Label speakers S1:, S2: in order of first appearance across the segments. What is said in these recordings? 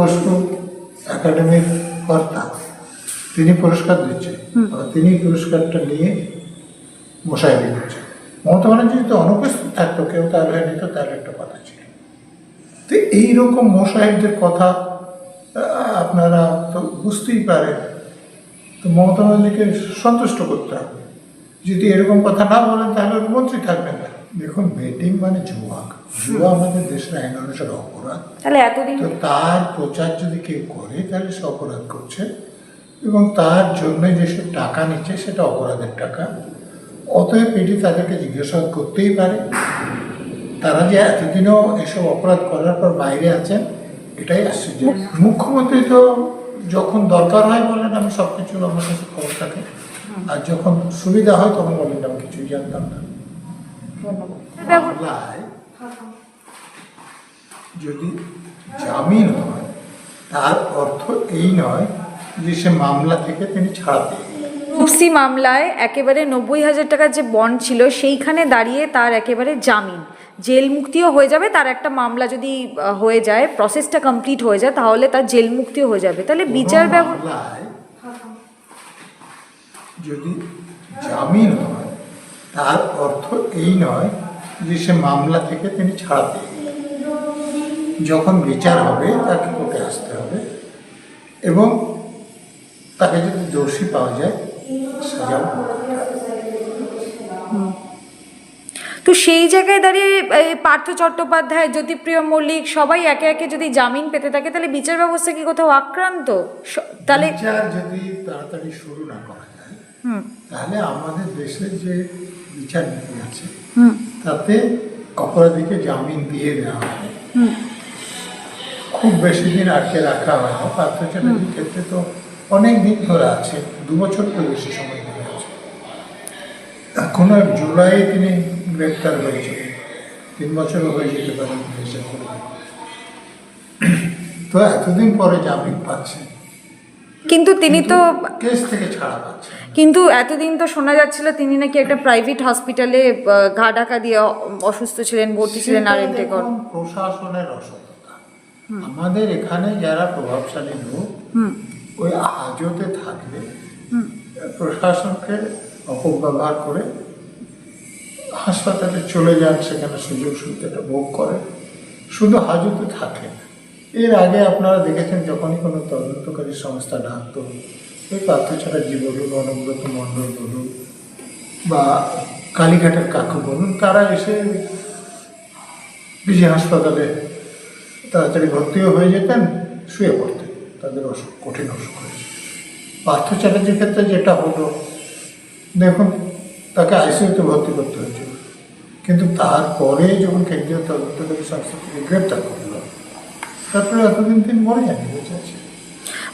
S1: বসু একাডেমির কর্তা তিনি পুরস্কার দিচ্ছেন তিনি পুরস্কারটা নিয়ে মশাই দিচ্ছেন মমতা ব্যানার্জি যদি অনুপস্থিত থাকতো কেউ তার হয়ে নিত তার একটা কথা ছিল। তো এইরকম মশাইদের কথা আপনারা তো বুঝতেই পারেন। তো মমতা ব্যানার্জিকে সন্তুষ্ট করতে হবে। যদি এরকম কথা না বলেন তাহলে মন্ত্রী থাকবেন দেখুন বেটিং মানে জুয়া জুয়া আমাদের দেশের আইন অনুসারে অপরাধ।
S2: তাহলে এতদিন
S1: তো তার প্রচার যদি কেউ করে তাহলে সে অপরাধ করছে। এবং তার জন্য যেসব টাকা নিচ্ছে সেটা অপরাধের টাকা। অতএব এটি তাদেরকে জিজ্ঞাসাবাদ করতেই পারে। তারা যে এতদিনও এসব অপরাধ করার পর বাইরে আছেন এটাই আশ্চর্য। মুখ্যমন্ত্রী তো যখন দরকার হয় বলেন আমি সব কিছু আমার কাছে খবর থাকে। আর যখন সুবিধা হয় তখন বলেন আমি কিছুই জানতাম না। মামলায় যদি জামিন হয় তার অর্থ এই নয় যে সে মামলা থেকে তিনি ছাড়া পেয়ে।
S2: মামলায় একেবারে নব্বই হাজার টাকার যে বন্ড ছিল সেইখানে দাঁড়িয়ে তার একেবারে জামিন। জেল মুক্তিও হয়ে যাবে তার একটা মামলা যদি হয়ে যায় প্রসেসটা কমপ্লিট হয়ে যায় তাহলে তার জেল মুক্তিও হয়ে যাবে। তাহলে বিচার ব্যবস্থা
S1: যদি জামিন হয় তার অর্থ এই নয় যে সে মামলা থেকে তিনি ছাড়া পেয়ে যখন বিচার হবে তাকে কোর্টে আসতে হবে এবং তাকে যদি দোষী পাওয়া যায় সাজা ভোগ করতে হবে।
S2: তো সেই জায়গায় দাঁড়িয়ে পার্থ চট্টোপাধ্যায় জ্যোতিপ্রিয় মল্লিক সবাই একে একে যদি জামিন পেতে থাকে তাহলে বিচার ব্যবস্থা কি কোথাও আক্রান্ত তাহলে
S1: যদি তাড়াতাড়ি শুরু না করা যায় তাহলে আমাদের দেশের যে বিচার নীতি আছে তাতে অপরাধীকে জামিন দিয়ে দেওয়া হয় খুব বেশি দিন আটকে রাখা হয়। না পার্থ চ্যাটার্জির ক্ষেত্রে তো অনেক দিন ধরে আছে দু বছর তো বেশি সময় ধরে আছে। এখনও জুলাই তিনি গ্রেপ্তার হয়েছিলেন। তিন বছরও হয়ে যেতে পারে হিসেব তো এতদিন পরে জামিন পাচ্ছেন।
S2: কিন্তু তিনি তো
S1: কেস থেকে ছাড়া পাচ্ছেন
S2: কিন্তু এতদিন তো শোনা যাচ্ছিল তিনি নাকি একটা প্রাইভেট হসপিটালে ঘা ঢাকা দিয়ে অসুস্থ ছিলেন ভর্তি ছিলেন আর
S1: সেটা প্রশাসনের অসততা আমাদের এখানে যারা প্রভাবশালী লোক
S2: হুম।
S1: ওই হাজতে থাকলে প্রশাসনকে অপব্যবহার করে হাসপাতালে চলে যান সেখানে সুযোগ সুবিধাটা ভোগ করে। শুধু হাজতে থাকে এর আগে আপনারা দেখেছেন যখনই কোনো তদন্তকারী সংস্থা ডাকতো ওই পার্থ চ্যাটার্জি বলুন অনুব্রত মণ্ডল বলুন বা কালীঘাটের কাকু বলুন, তারা এসে বিজি হাসপাতালে তাড়াতাড়ি ভর্তিও হয়ে যেতেন, শুয়ে পড়তেন। তাদের অসুখ, কঠিন অসুখ হয়েছে। পার্থ চ্যাটার্জির ক্ষেত্রে যেটা হলো, দেখুন, তাকে আইসিইউতে ভর্তি করতে হয়েছিল। কিন্তু তারপরে যখন কেন্দ্রীয় তদন্তকারী সংস্থা থেকে গ্রেপ্তার করল তারপরে এতদিন তিনি মরে যাননি বেঁচে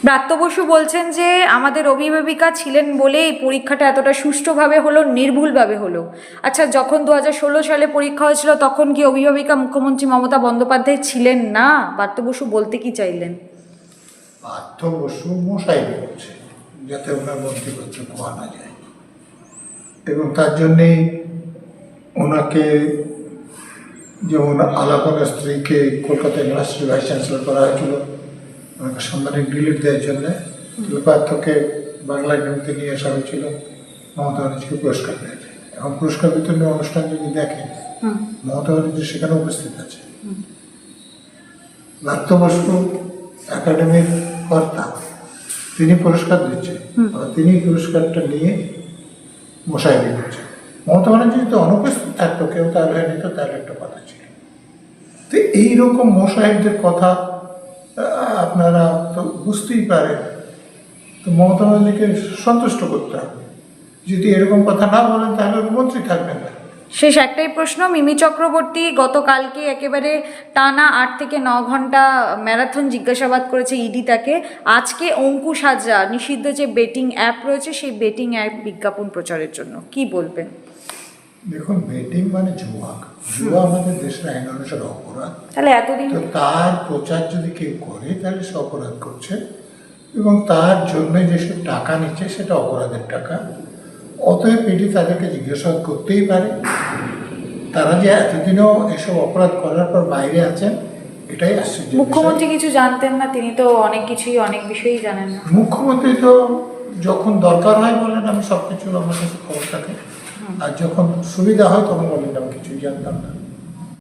S2: ব্রাত্য বসু বলছেন যে আমাদের অভিভাবিকা ছিলেন বলে এই পরীক্ষাটা এতটা সুষ্ঠুভাবে হলো নির্ভুলভাবে হলো। আচ্ছা যখন দু হাজার ষোলো সালে পরীক্ষা হয়েছিল তখন কি অভিভাবিকা মুখ্যমন্ত্রী মমতা বন্দ্যোপাধ্যায় ছিলেন না? ব্রাত্য বসু বলতে কি চাইলেন?
S1: বসু মশাই করছে যাতে ওনার মন্ত্রীপত্র খোয়া না যায়। এবং তার জন্যেই ওনাকে যেমন আলাপনের স্ত্রীকে কলকাতা ইউনিভার্সিটি ভাইস চ্যান্সেলর করা হয়েছিল ওনাকে সম্মানিক ডিলিট দেওয়ার জন্য। পার্থকে বাংলা একাডেমিতে নিয়ে আসা হয়েছিল মমতা ব্যানার্জিকে পুরস্কার দেয় এখন পুরস্কার বিতরণী অনুষ্ঠান যদি দেখেন মমতা ব্যানার্জি সেখানে উপস্থিত আছে। নাট্য বসু একাডেমির কর্তা তিনি পুরস্কার দিচ্ছেন আর তিনি পুরস্কারটা নিয়ে মশাই দিচ্ছেন মমতা ব্যানার্জি যদি অনুপস্থিত থাকতো কেউ তার হয়ে নিত তার একটা কথা তো এইরকম মশাইদের কথা আপনারা তো বুঝতেই পারেন। তো মমতা ব্যানার্জিকে সন্তুষ্ট করতে হবে। যদি এরকম কথা না বলেন, তাহলে মন্ত্রী থাকবেন না।
S2: শেষ একটাই প্রশ্ন, মিমি চক্রবর্তী গতকালকে একেবারে টানা আট থেকে ন ঘণ্টা ম্যারাথন জিজ্ঞাসাবাদ করেছে ইডি তাকে। আজকে অঙ্কুশ হাজরা, নিষিদ্ধ যে বেটিং অ্যাপ রয়েছে, সেই বেটিং অ্যাপ বিজ্ঞাপন প্রচারের জন্য। কি বলবেন?
S1: দেখুন বেটিং মানে জুয়াক। জুয়া আমাদের দেশের আইন অনুসারে অপরাধ।
S2: তাহলে এতদিন
S1: তো তার প্রচার যদি কেউ করে তাহলে সে অপরাধ করছে। এবং তার জন্য যেসব টাকা নিচ্ছে সেটা অপরাধের টাকা। অতএব এটি তাদেরকে জিজ্ঞাসাবাদ করতেই পারে। তারা যে এতদিনও এসব অপরাধ করার পর বাইরে আছেন এটাই আশ্চর্য
S2: মুখ্যমন্ত্রী কিছু জানতেন না তিনি তো অনেক কিছুই অনেক বিষয়ই জানেন না।
S1: মুখ্যমন্ত্রী তো যখন দরকার হয় বলেন আমি সব কিছু আমার কাছে খবর থাকে। আর যখন সুবিধা হয় তখন বলেন আমি কিছুই জানতাম না।